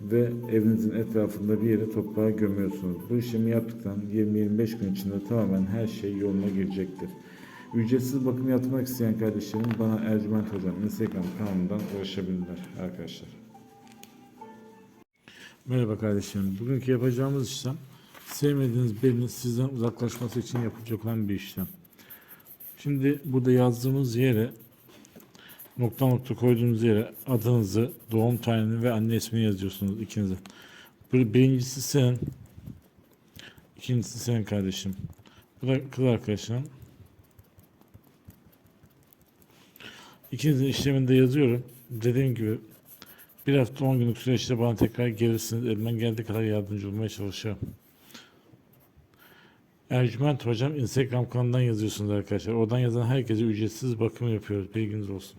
ve evinizin etrafında bir yere toprağa gömüyorsunuz. Bu işlemi yaptıktan 20-25 gün içinde tamamen her şey yoluna girecektir. Ücretsiz bakım yaptırmak isteyen kardeşlerim bana Ercüment Hocam Instagram kanalından ulaşabilirler arkadaşlar. Merhaba kardeşlerim. Bugünkü yapacağımız işlem sevmediğiniz birinin sizden uzaklaşması için yapılacak olan bir işlem. Şimdi burada yazdığımız yere nokta nokta koyduğunuz yere adınızı, doğum tarihini ve anne ismini yazıyorsunuz ikinize. Bir- Birincisi senin, ikincisi senin kardeşim. Bu da kız arkadaşın. İkinizin işlemini de yazıyorum. Dediğim gibi bir hafta 10 günlük süreçte bana tekrar gelirsiniz. Elimden geldiği kadar yardımcı olmaya çalışıyorum. Ercüment Hocam Instagram kanalından yazıyorsunuz arkadaşlar. Oradan yazan herkese ücretsiz bakım yapıyoruz. Bilginiz olsun.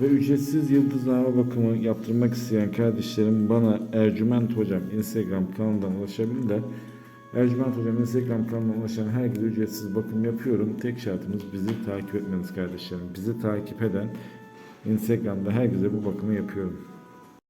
Ve ücretsiz yıldızlama bakımı yaptırmak isteyen kardeşlerim bana Ercüment Hocam Instagram kanalından ulaşabilirler. Ercüment Hocam Instagram kanalına ulaşan herkese ücretsiz bakım yapıyorum. Tek şartımız bizi takip etmeniz kardeşlerim. Bizi takip eden Instagram'da herkese bu bakımı yapıyorum.